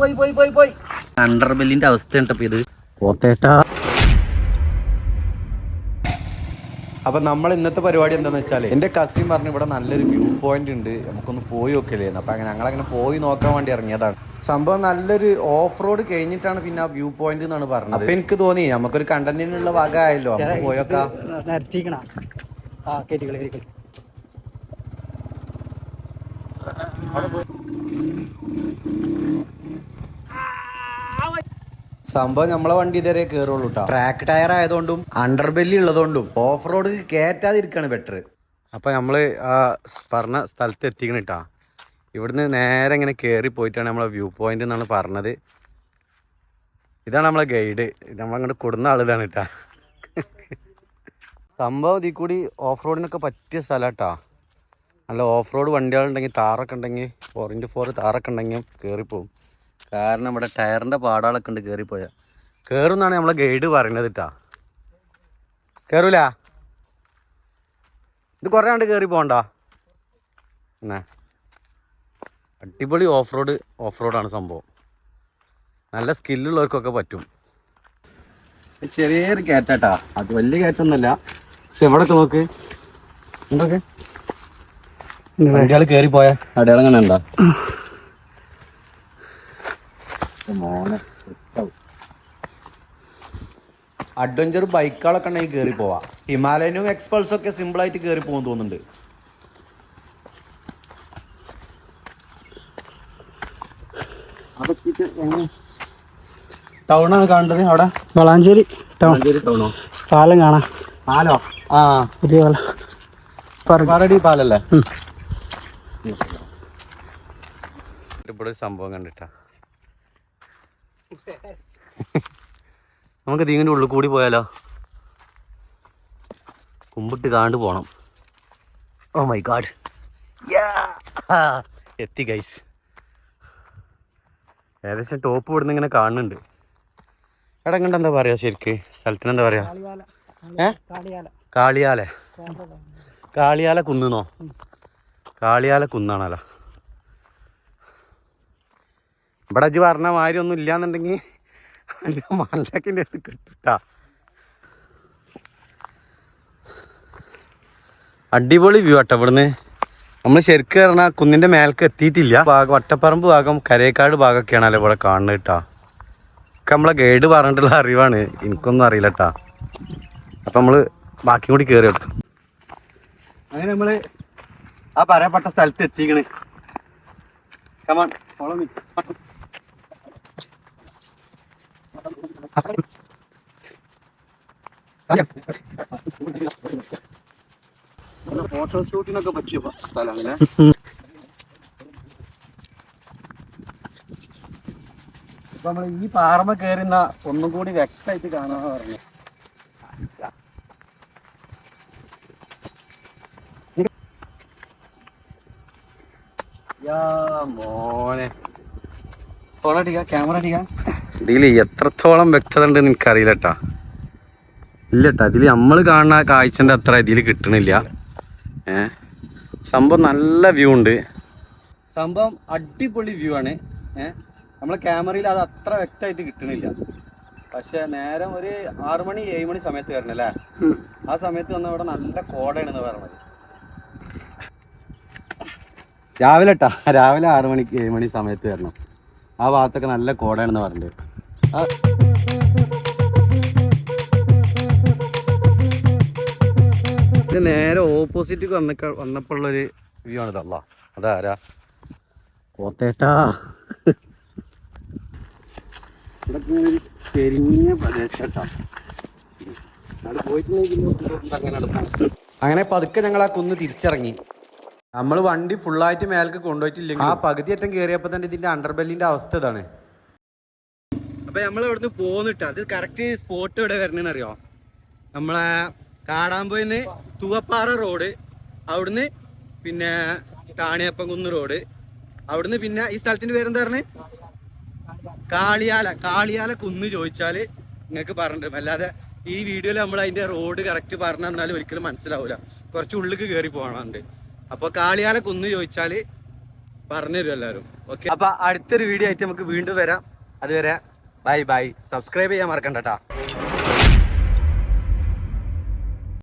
പോയി പോയി പോയി പോയി. അണ്ടർ ബെല്ലിന്റെ അവസ്ഥ ഉണ്ടപ്പോ ഇത് പോത്തേട്ടാ. അപ്പൊ നമ്മൾ ഇന്നത്തെ പരിപാടി എന്താന്ന് വെച്ചാൽ എന്റെ കസിൻ പറഞ്ഞു ഇവിടെ നല്ലൊരു വ്യൂ പോയിന്റ് ഉണ്ട് നമുക്കൊന്ന് പോയി നോക്കലേന്ന് അപ്പൊ അങ്ങനെ ഞങ്ങളങ്ങനെ പോയി നോക്കാൻ വേണ്ടി ഇറങ്ങിയതാണ്. സംഭവം നല്ലൊരു ഓഫ് റോഡ് കഴിഞ്ഞിട്ടാണ് പിന്നെ ആ വ്യൂ പോയിന്റ് എന്നാണ് പറഞ്ഞത്. അപ്പൊ എനിക്ക് തോന്നി നമുക്കൊരു കണ്ടന്റിനുള്ള വക ആയല്ലോ നമുക്ക് Thank നിരത്തിക്കണ സംഭവം നമ്മളെ വണ്ടി ഇതുവരെ കയറുള്ളൂ കേട്ടോ ട്രാക്ക് ടയർ ആയതുകൊണ്ടും അണ്ടർ ബെല്ലി ഉള്ളതുകൊണ്ടും ഓഫ് റോഡ് കയറ്റാതിരിക്കാണ് ബെറ്റർ അപ്പൊ നമ്മൾ ആ പറഞ്ഞ സ്ഥലത്ത് എത്തിക്കണ കേട്ടാ ഇവിടുന്ന് നേരെ ഇങ്ങനെ കേറി പോയിട്ടാണ് നമ്മളെ വ്യൂ പോയിന്റ് എന്നാണ് പറഞ്ഞത്. ഇതാണ് നമ്മളെ ഗൈഡ് നമ്മളങ്ങോട്ട് കൊടുന്ന ആളിതാണ് കേട്ടാ സംഭവം ഇതിൽ കൂടി ഓഫ് റോഡിനൊക്കെ പറ്റിയ സ്ഥലം നല്ല ഓഫ് റോഡ് വണ്ടികളുണ്ടെങ്കിൽ താറൊക്കെ ഉണ്ടെങ്കിൽ ഫോർ ഇന്റു ഫോർ താറൊക്കെ ഉണ്ടെങ്കിൽ കയറിപ്പോവും കാരണം ഇവിടെ ടയറിന്റെ പാടാളൊക്കെ ഉണ്ട് കയറിപ്പോയാൽ കയറുന്നാണ് നമ്മളെ ഗൈഡ് പറയുന്നത് കേട്ടാ കയറൂല ഇത് കുറേ ആണ്ട് കയറി പോകണ്ട. എന്നാ അടിപൊളി ഓഫ് റോഡ് ഓഫ് റോഡാണ് സംഭവം. നല്ല സ്കില്ലുള്ളവർക്കൊക്കെ പറ്റും. ചെറിയൊരു കയറ്റാട്ടാ അത് വലിയ കയറ്റൊന്നുമല്ല പക്ഷെ എവിടെ നോക്ക്. എന്തൊക്കെ വണ്ടികൾ കയറി പോയ അടയാളം മോനെ അഡ്വഞ്ചർ ബൈക്കുകളൊക്കെ ഉണ്ടെങ്കിൽ കയറി പോവാ. ഹിമാലയനും എക്സ്പൾസും ഒക്കെ സിമ്പിൾ ആയിട്ട് കയറി പോകാൻ തോന്നുന്നുണ്ട്. ടൗണാണ് കാണേണ്ടത് അവിടെ? വളാഞ്ചേരി ടൗൺ ടൗണോ പാലം കാണാം. പാലോ? ആ. പുതിയ പാലം. പറ പാറടി പാലല്ലേ? ഇവിടെ ഒരു സംഭവം കണ്ടിട്ടാ. നമുക്ക് തീങ്ങിന്റെ ഉള്ളിൽ കൂടി പോയാലോ? കുമ്പിട്ട് കാണ്ട് പോണം. ഓ മൈ ഗാഡ് എത്തി ഗൈസ് ഏകദേശം ടോപ്പ് ഇവിടുന്ന് ഇങ്ങനെ കാണുന്നുണ്ട്. എടാ ഇങ്ങോട്ട് എന്താ പറയാ ശരിക്ക്? സ്ഥലത്തിന് എന്താ പറയാ? ഏ? കാളിയാല. കാളിയാല. കുന്നോ കാളിയാല കുന്നാണല്ലോ. ഇവിടെ അജ് പറഞ്ഞ മാതിരി ഒന്നും ഇല്ലാന്നുണ്ടെങ്കിൽ മണ്ടക്കിന്റെ അടുത്ത് കിട്ടാ അടിപൊളി വ്യൂ ആട്ടോ ഇവിടുന്ന്. നമ്മൾ ശരിക്കും പറഞ്ഞാൽ കുന്നിന്റെ മേൽക്ക് എത്തിയിട്ടില്ല. ഭാഗം വട്ടപ്പറമ്പ് ഭാഗം കരേക്കാട് ഭാഗമൊക്കെയാണല്ലോ ഇവിടെ കാണുന്നത് കേട്ടാ. ഒക്കെ നമ്മളെ ഗൈഡ് പറഞ്ഞിട്ടുള്ള അറിവാണ്. എനിക്കൊന്നും അറിയില്ല കേട്ടാ. അപ്പൊ നമ്മൾ ബാക്കി കൂടി കയറി കേട്ടോ അങ്ങനെ നമ്മൾ ആ പറയപ്പെട്ട സ്ഥലത്ത് എത്തിക്കണ്. Come on follow me. Photo ഷൂട്ടിനൊക്കെ പറ്റിയ സ്ഥലമാണ് ഇപ്പൊ നമ്മൾ ഈ പാറമ കയറുന്ന ഒന്നും കൂടി വ്യക്തമായിട്ട് കാണാന്ന് പറഞ്ഞു. മോനെ. ക്യാമറ ഇതിൽ എത്രത്തോളം വ്യക്തത ഉണ്ടെന്ന് എനിക്കറിയില്ല കേട്ടാ ഇല്ല കേട്ടാ ഇതിൽ നമ്മൾ കാണുന്ന കാഴ്ചന്റെ അത്ര ഇതിൽ കിട്ടണില്ല. ഏ? സംഭവം നല്ല വ്യൂ ഉണ്ട്. സംഭവം അടിപൊളി വ്യൂ ആണ്. ഏ? നമ്മളെ ക്യാമറയിൽ അത് അത്ര വ്യക്തമായിട്ട് കിട്ടണില്ല. പക്ഷെ നേരം ഒരു ആറു മണി ഏഴ് മണി സമയത്ത് വരണം അല്ലേ? ആ സമയത്ത് വന്ന ഇവിടെ നല്ല കോടയാണെന്ന് പറഞ്ഞത്. രാവിലെ ട്ടാ രാവിലെ ആറു മണിക്ക് ഏഴ് മണി സമയത്ത് വരണം. ആ ഭാഗത്തൊക്കെ നല്ല കോടയാണെന്ന് ഇത് നേരെ ഓപ്പോസിറ്റ് വന്ന വന്നപ്പോഴുള്ളൊരു വ്യൂ ആണ് ഇതല്ല അതാരാ? പോത്തേട്ടാ. ഇവിടെ ചെരിഞ്ഞ പ്രദേശട്ടാ. അങ്ങനെ പതുക്കെ ഞങ്ങൾ ആ കുന്ന് തിരിച്ചിറങ്ങി. നമ്മൾ വണ്ടി ഫുള്ളായിട്ട് മേലേക്ക് കൊണ്ടുപോയിട്ടില്ലെങ്കിൽ ആ പകുതി അറ്റം കയറിയപ്പോൾ തന്നെ ഇതിന്റെ അണ്ടർബെല്ലിന്റെ അവസ്ഥ ഇതാണ്. അപ്പൊ നമ്മൾ ഇവിടുന്ന് പോന്നിട്ട് അത് കറക്റ്റ് സ്പോട്ട് ഇവിടെ വരണെന്ന് അറിയോ നമ്മളെ പോയിന്ന് തുവപ്പാറ റോഡ് അവിടുന്ന് പിന്നെ താണിയപ്പംകുന്ന് റോഡ് അവിടുന്ന് പിന്നെ ഈ സ്ഥലത്തിന്റെ പേരെന്താ പറഞ്ഞേ? കാളിയാല കാളിയാല കുന്ന് ചോദിച്ചാൽ നിങ്ങൾക്ക് പറഞ്ഞിട്ടും. അല്ലാതെ ഈ വീഡിയോയിൽ നമ്മൾ അതിന്റെ റോഡ് കറക്റ്റ് പറഞ്ഞു തന്നാലും ഒരിക്കലും മനസ്സിലാവില്ല കുറച്ച് ഉള്ളിക്ക് കയറി പോകണമുണ്ട് അപ്പോൾ കാളിയാല കുന്ന് ചോദിച്ചാൽ പറഞ്ഞുതരും എല്ലാവരും ഓക്കെ അപ്പൊ അടുത്തൊരു വീഡിയോ ആയിട്ട് നമുക്ക് വീണ്ടും വരാം. അതുവരെ ബൈ ബൈ സബ്സ്ക്രൈബ് ചെയ്യാൻ മറക്കണ്ട ട്ടാ.